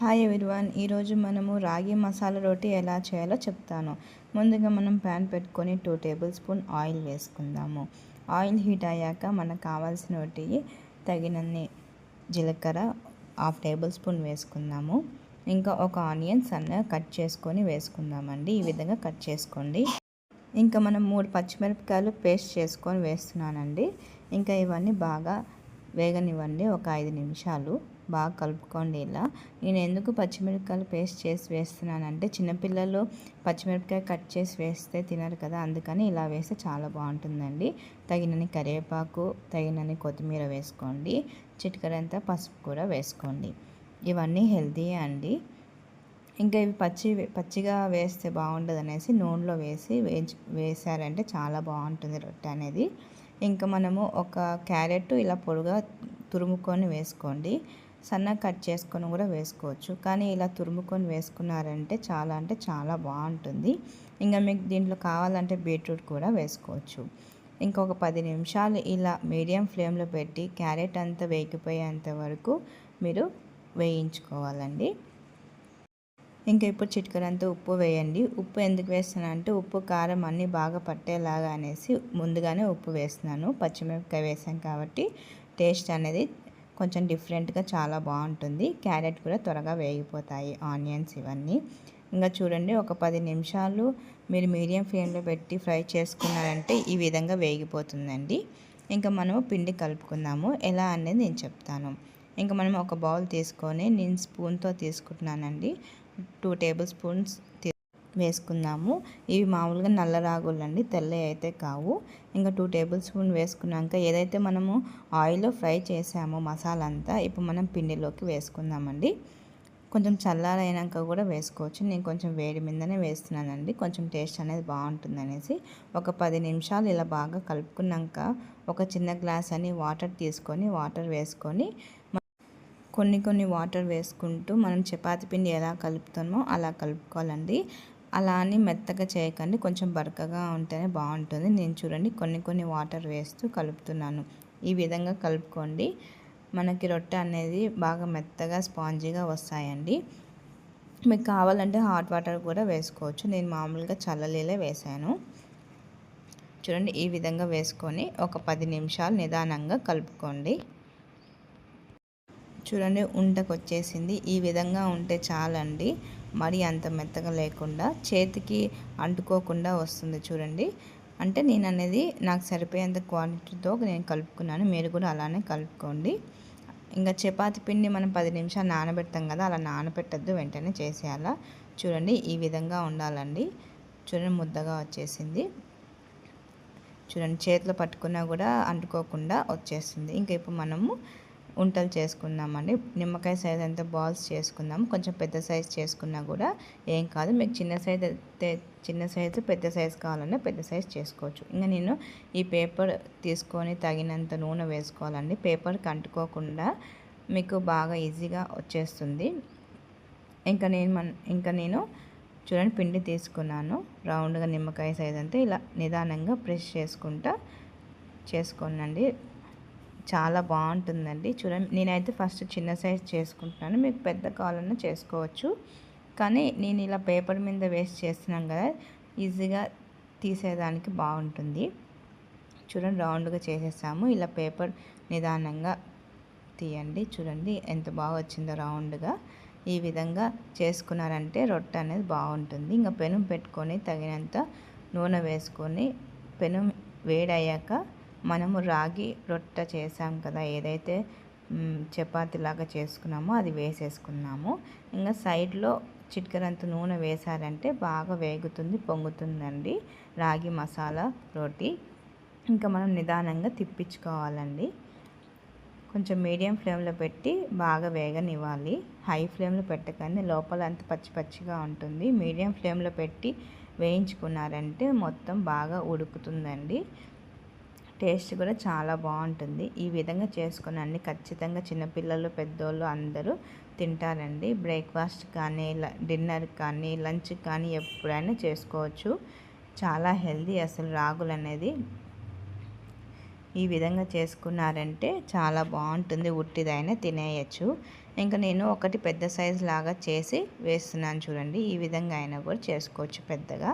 Hi everyone ఈరోజు మనము రాగి మసాలా రోటీ ఎలా చేయాలో చెప్తాను. ముందుగా మనం ప్యాన్ పెట్టుకొని టూ టేబుల్ స్పూన్ ఆయిల్ వేసుకుందాము. ఆయిల్ హీట్ అయ్యాక మనకు కావాల్సిన తగినన్ని జీలకర్ర హాఫ్ టేబుల్ స్పూన్ వేసుకుందాము. ఇంకా ఒక ఆనియన్ సన్నగా కట్ చేసుకొని వేసుకుందామండి. ఈ విధంగా కట్ చేసుకోండి. ఇంకా మనం మూడు పచ్చిమిరపకాయలు పేస్ట్ చేసుకొని వేస్తున్నానండి. ఇంకా ఇవన్నీ బాగా వేగనివ్వండి. ఒక ఐదు నిమిషాలు. బాగా కలుపుకోండి ఇలా. నేను ఎందుకు పచ్చిమిరపకాయలు పేస్ట్ చేసి వేస్తున్నానంటే చిన్నపిల్లలు పచ్చిమిరపకాయ కట్ చేసి వేస్తే తినరు కదా అందుకని ఇలా వేస్తే చాలా బాగుంటుందండి. తగినన్ని కరివేపాకు తగినన్ని కొత్తిమీర వేసుకోండి. చిటికరంతా పసుపు కూడా వేసుకోండి. ఇవన్నీ హెల్తీ అండి. ఇంకా ఇవి పచ్చి పచ్చిగా వేస్తే బాగుండదు అనేసి నూనెలో వేసి వేసి వేసారంటే చాలా బాగుంటుంది రొట్టె అనేది. ఇంకా మనము ఒక క్యారెట్ ఇలా పొడుగా తురుముకొని వేసుకోండి. సన్నగా కట్ చేసుకొని కూడా వేసుకోవచ్చు. కానీ ఇలా తురుముకొని వేసుకున్నారంటే చాలా అంటే చాలా బాగుంటుంది. ఇంకా మీకు దీంట్లో కావాలంటే బీట్రూట్ కూడా వేసుకోవచ్చు. ఇంకొక పది నిమిషాలు ఇలా మీడియం ఫ్లేమ్లో పెట్టి క్యారెట్ అంతా వేగిపోయేంత వరకు మీరు వేయించుకోవాలండి. ఇంకా ఇప్పుడు చిటికరంతా ఉప్పు వేయండి. ఉప్పు ఎందుకు వేస్తున్నాను అంటే ఉప్పు కారం అన్నీ బాగా పట్టేలాగా అనేసి ముందుగానే ఉప్పు వేస్తున్నాను. పచ్చిమిరపకాయ వేసాం కాబట్టి టేస్ట్ అనేది కొంచెం డిఫరెంట్గా చాలా బాగుంటుంది. క్యారెట్ కూడా త్వరగా వేగిపోతాయి. ఆనియన్స్ ఇవన్నీ. ఇంకా చూడండి ఒక పది నిమిషాలు మీరు మీడియం ఫ్లేమ్లో పెట్టి ఫ్రై చేసుకున్నారంటే ఈ విధంగా వేగిపోతుందండి. ఇంకా మనము పిండి కలుపుకుందాము. ఎలా అనేది నేను చెప్తాను. ఇంకా మనం ఒక బౌల్ తీసుకొని నేను స్పూన్తో తీసుకుంటున్నానండి. టూ టేబుల్ స్పూన్స్ వేసుకుందాము ఇవి మామూలుగా నల్ల రాగులు అండి తెల్లవి అయితే కావు. ఇంకా టూ టేబుల్ స్పూన్ వేసుకున్నాక ఏదైతే మనము ఆయిల్లో ఫ్రై చేసామో మసాలా అంతా ఇప్పుడు మనం పిండిలోకి వేసుకుందామండి. కొంచెం చల్లారైనాక కూడా వేసుకోవచ్చు. నేను కొంచెం వేడి మీదనే వేస్తున్నానండి. కొంచెం టేస్ట్ అనేది బాగుంటుంది అనేసి ఒక పది నిమిషాలు ఇలా బాగా కలుపుకున్నాక ఒక చిన్న గ్లాస్ అని వాటర్ తీసుకొని వాటర్ వేసుకొని కొన్ని కొన్ని వాటర్ వేసుకుంటూ మనం చపాతి పిండి ఎలా కలుపుతామో అలా కలుపుకోవాలండి. అలా అని మెత్తగా చేయకండి. కొంచెం బరకగా ఉంటేనే బాగుంటుంది. నేను చూడండి కొన్ని కొన్ని వాటర్ వేస్తూ కలుపుతున్నాను. ఈ విధంగా కలుపుకోండి. మనకి రొట్టె అనేది బాగా మెత్తగా స్పాంజీగా వస్తాయండి. మీకు కావాలంటే హాట్ వాటర్ కూడా వేసుకోవచ్చు. నేను మామూలుగా చల్లలీలే వేసాను. చూడండి ఈ విధంగా వేసుకొని ఒక పది నిమిషాలు నిదానంగా కలుపుకోండి. చూడండి ఉంటకు వచ్చేసింది ఈ విధంగా ఉంటే చాలండి. మరీ అంత మెత్తగా లేకుండా చేతికి అంటుకోకుండా వస్తుంది చూడండి. అంటే నేను అనేది నాకు సరిపోయేంత క్వాంటిటీతో నేను కలుపుకున్నాను. మీరు కూడా అలానే కలుపుకోండి. ఇంకా చపాతి పిండి మనం పది నిమిషాలు నానబెడతాం కదా అలా నానబెట్టద్దు వెంటనే చేసేయాలా? చూడండి ఈ విధంగా ఉండాలండి. చూడండి ముద్దగా వచ్చేసింది. చూడండి చేతిలో పట్టుకున్నా కూడా అంటుకోకుండా వచ్చేస్తుంది. ఇంకా ఇప్పుడు మనము ఉంటలు చేసుకుందామండి. నిమ్మకాయ సైజ్ అంతా బాల్స్ చేసుకుందాం. కొంచెం పెద్ద సైజ్ చేసుకున్నా కూడా ఏం కాదు. మీకు చిన్న సైజ్ అయితే చిన్న సైజు పెద్ద సైజ్ కావాలన్నా పెద్ద సైజ్ చేసుకోవచ్చు. ఇంకా నేను ఈ పేపర్ తీసుకొని తగినంత నూనె వేసుకోవాలండి. పేపర్కి అంటుకోకుండా మీకు బాగా ఈజీగా వచ్చేస్తుంది. ఇంకా నేను మన ఇంకా నేను చూడండి పిండి తీసుకున్నాను. రౌండ్గా నిమ్మకాయ సైజ్ అంతా ఇలా నిదానంగా ప్రెస్ చేసుకుంటా చేసుకోనండి. చాలా బాగుంటుందండి. చూడండి నేనైతే ఫస్ట్ చిన్న సైజ్ చేసుకుంటున్నాను. మీకు పెద్ద కావాలన్నా చేసుకోవచ్చు. కానీ నేను ఇలా పేపర్ మీద వేస్ట్ చేస్తున్నాం కదా ఈజీగా తీసేదానికి బాగుంటుంది. చూడండి రౌండ్గా చేసేసాము. ఇలా పేపర్ నిదానంగా తీయండి. చూడండి ఎంత బాగా వచ్చిందో రౌండ్గా. ఈ విధంగా చేసుకున్నారంటే రొట్టె అనేది బాగుంటుంది. ఇంకా పెనం పెట్టుకొని తగినంత నూనె వేసుకొని పెనం వేడయ్యాక మనము రాగి రొట్టె చేసాం కదా ఏదైతే చపాతీలాగా చేసుకున్నామో అది వేసేసుకున్నాము. ఇంకా సైడ్లో చిట్కరంత నూనె వేసారంటే బాగా వేగుతుంది పొంగుతుందండి రాగి మసాలా రోటీ. ఇంకా మనం నిదానంగా తిప్పించుకోవాలండి. కొంచెం మీడియం ఫ్లేమ్లో పెట్టి బాగా వేగనివ్వాలి. హై ఫ్లేమ్లో పెట్టకండి లోపల అంత పచ్చి పచ్చిగా ఉంటుంది. మీడియం ఫ్లేమ్లో పెట్టి వేయించుకున్నారంటే మొత్తం బాగా ఉడుకుతుందండి. టేస్ట్ కూడా చాలా బాగుంటుంది. ఈ విధంగా చేసుకుని అన్ని ఖచ్చితంగా చిన్నపిల్లలు పెద్దోళ్ళు అందరూ తింటారండి. బ్రేక్ఫాస్ట్ కానీ డిన్నర్ కానీ లంచ్ కానీ ఎప్పుడైనా చేసుకోవచ్చు. చాలా హెల్దీ అసలు రాగులు అనేది. ఈ విధంగా చేసుకున్నారంటే చాలా బాగుంటుంది. ఉట్టిదైనా తినేయచ్చు. ఇంకా నేను ఒకటి పెద్ద సైజు లాగా చేసి వేస్తున్నాను చూడండి. ఈ విధంగా అయినా కూడా చేసుకోవచ్చు పెద్దగా.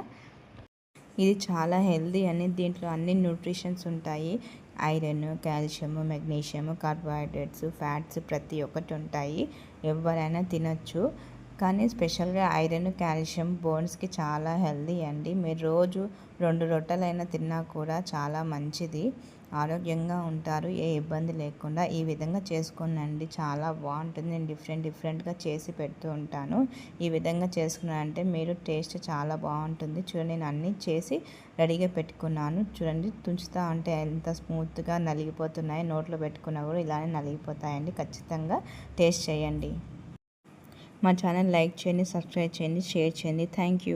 ఇది చాలా హెల్దీ అని దీంట్లో అన్ని న్యూట్రిషన్స్ ఉంటాయి. Iron calcium magnesium carbohydrates fats ప్రతి ఒక్కటి ఉంటాయి. ఎవరైనా తినచ్చు. కానీ స్పెషల్గా ఐరన్ కాల్షియం బోన్స్కి చాలా హెల్దీ అండి. మీరు రోజు రెండు రొట్టెలైనా తిన్నా కూడా చాలా మంచిది. ఆరోగ్యంగా ఉంటారు. ఏ ఇబ్బంది లేకుండా ఈ విధంగా చేసుకోనండి. చాలా బాగుంటుంది. నేను డిఫరెంట్ డిఫరెంట్గా చేసి పెడుతూ ఉంటాను. ఈ విధంగా చేసుకున్నారంటే మీరు టేస్ట్ చాలా బాగుంటుంది. చూడండి నేను అన్నీ చేసి రెడీగా పెట్టుకున్నాను. చూడండి తుంచుతా ఉంటే ఎంత స్మూత్గా నలిగిపోతున్నాయి. నోట్లో పెట్టుకున్నా కూడా ఇలానే నలిగిపోతాయండి. ఖచ్చితంగా టేస్ట్ చేయండి. మా ఛానల్ లైక్ చేయండి సబ్స్క్రైబ్ చేయండి షేర్ చేయండి. Thank you.